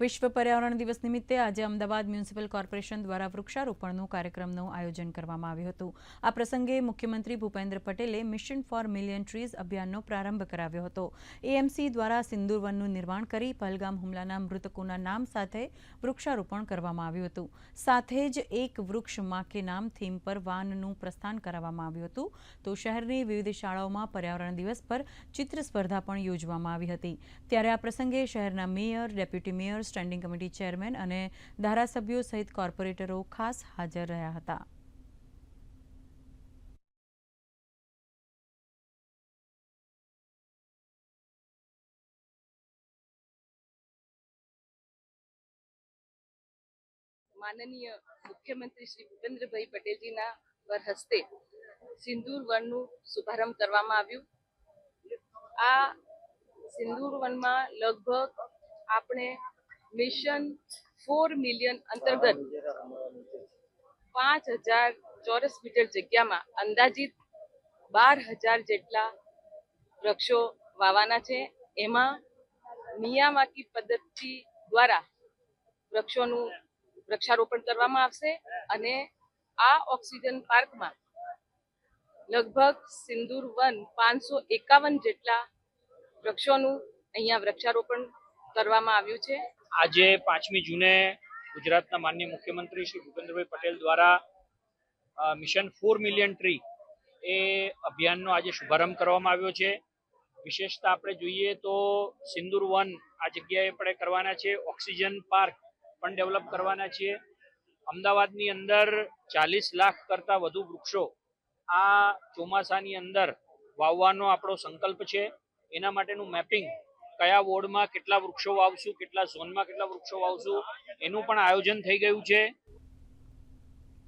વિશ્વ પર્યાવરણ દિવસ નિમિત્તે આજે અમદાવાદ મ્યુનિસિપલ કોર્પોરેશન દ્વારા વૃક્ષારોપણનું કાર્યક્રમનું આયોજન કરવામાં આવ્યું હતું. આ પ્રસંગે મુખ્યમંત્રી ભૂપેન્દ્ર પટેલે મિશન ફોર મિલિયન ટ્રીઝ અભિયાનનો પ્રારંભ કરાવ્યો હતો. એએમસી દ્વારા સિંદૂર વનનું નિર્માણ કરી પહલગામ હુમલાના મૃતકોના નામ સાથે વૃક્ષારોપણ કરવામાં આવ્યું હતું. સાથે જ એક વૃક્ષમાં કે નામ થીમ પર વાનનું પ્રસ્થાન કરાવવામાં આવ્યું હતું. તો શહેરની વિવિધ શાળાઓમાં પર્યાવરણ દિવસ પર ચિત્ર સ્પર્ધા પણ યોજવામાં આવી હતી. ત્યારે આ પ્રસંગે શહેરના mayor, deputy mayor standing committee chairman અને ધારાસભ્યો સહિત કોર્પોરેટરો ખાસ હાજર રહ્યા હતા. માનનીય મુખ્યમંત્રી શ્રી ભૂપેન્દ્રભાઈ પટેલજીના વર હસ્તે સિંદૂર વનનું શુભારંભ કરવામાં આવ્યું. આ સિંદૂર વનમાં લગભગ આપણે મિશન ફોર મિલિયન અંતર્ગત પાંચ હજાર ચોરસ મીટર જગ્યામાં અંદાજિત બાર હજાર જેટલા વૃક્ષો વાવાના છે એમાં નિયામાકી પદ્ધતિ દ્વારા વૃક્ષોનું વૃક્ષારોપણ કરવામાં આવશે અને આ ઓક્સિજન પાર્કમાં લગભગ સિંદૂર વન પાંચસો એકાવન જેટલા વૃક્ષોનું અહીંયા વૃક્ષારોપણ કરવામાં આવ્યું છે આજે પાંચમી જૂને ગુજરાતના માનનીય મુખ્યમંત્રી શ્રી ભૂપેન્દ્રભાઈ પટેલ દ્વારા મિશન ફોર મિલિયન ટ્રી એ અભિયાનનો આજે શુભારંભ કરવામાં આવ્યો છે. વિશેષતા આપણે જોઈએ તો સિંદૂર વન આ જગ્યાએ આપણે કરવાના છે, ઓક્સિજન પાર્ક પણ ડેવલપ કરવાના છીએ અમદાવાદની અંદર ચાલીસ લાખ કરતાં વધુ વૃક્ષો આ ચોમાસાની અંદર વાવવાનો આપણો સંકલ્પ છે. એના માટેનું મેપિંગ કયા વોર્ડમાં કેટલા વૃક્ષો વાવશું, કેટલા ઝોનમાં કેટલા વૃક્ષો વાવશું, એનું પણ આયોજન થઈ ગયું છે.